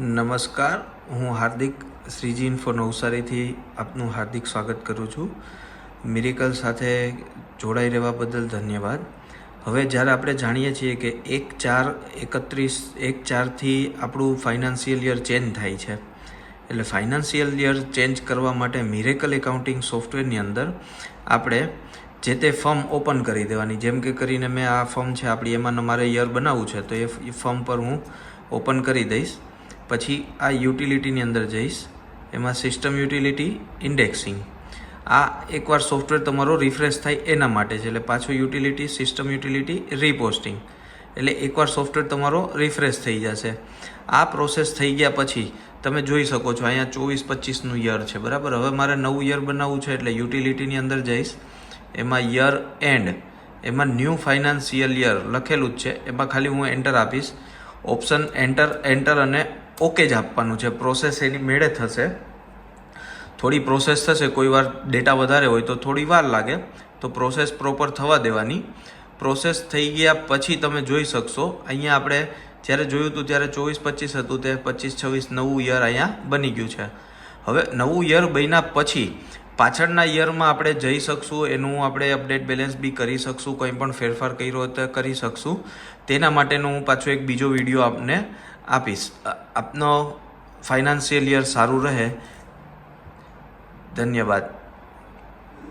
નમસ્કાર. હું હાર્દિક શ્રીજી ઇન્ફો નવસારીથી આપનું હાર્દિક સ્વાગત કરું છું. મિરેકલ સાથે જોડાઈ રહેવા બદલ ધન્યવાદ. હવે જ્યારે આપણે જાણીએ છીએ કે એક ચાર એકત્રીસ, એક ચારથી આપણું ફાઇનાન્શિયલ યર ચેન્જ થાય છે. એટલે ફાઇનાન્શિયલ યર ચેન્જ કરવા માટે મિરેકલ એકાઉન્ટિંગ સોફ્ટવેરની અંદર આપણે જે તે ફર્મ ઓપન કરી દેવાની. જેમ કે કરીને મેં આ ફર્મ છે, આપણી એમાં મારે યર બનાવવું છે, તો એ ફર્મ પર હું ઓપન કરી દઈશ. પછી આ યુટિલિટીની અંદર જઈશ. એમાં સિસ્ટમ યુટિલિટી, ઇન્ડેક્સિંગ. આ એકવાર સોફ્ટવેર તમારો રિફ્રેશ થાય એના માટે છે એટલે પાછું યુટિલિટી, સિસ્ટમ યુટિલિટી, રીપોસ્ટિંગ. એટલે એકવાર સોફ્ટવેર તમારો રિફ્રેશ થઈ જશે. આ પ્રોસેસ થઈ ગયા પછી તમે જોઈ શકો છો, અહીંયા ચોવીસ પચીસનું યર છે, બરાબર? હવે મારે નવું યર બનાવવું છે એટલે યુટિલિટીની અંદર જઈશ. એમાં યર એન્ડ, એમાં ન્યૂ ફાઇનાન્સિયલ યર લખેલું જ છે. એમાં ખાલી હું એન્ટર આપીશ. ઓપ્શન એન્ટર એન્ટર અને ઓકે જ આપવાનું છે. પ્રોસેસ એની મેળે થશે. થોડી પ્રોસેસ થશે, કોઈ વાર ડેટા વધારે હોય તો થોડી વાર લાગે. તો પ્રોસેસ પ્રોપર થવા દેવાની. પ્રોસેસ થઈ ગયા પછી તમે જોઈ શકશો. અહીંયા આપણે જ્યારે જોયું હતું ત્યારે ચોવીસ પચીસ હતું, તે પચીસ, છવ્વીસ, નવું યર અહીંયા બની ગયું છે. હવે નવું યર બન્યા પછી પાછળના યરમાં આપણે જઈ શકશું, એનું આપણે અપડેટ બેલેન્સ બી કરી શકશું, કંઈ પણ ફેરફાર કર્યો તો કરી શકશું. તેના માટેનો હું પાછો એક બીજો વીડિયો આપને આપીશ આપનો ફાઇનાન્શિયલ યર સારું રહે. ધન્યવાદ.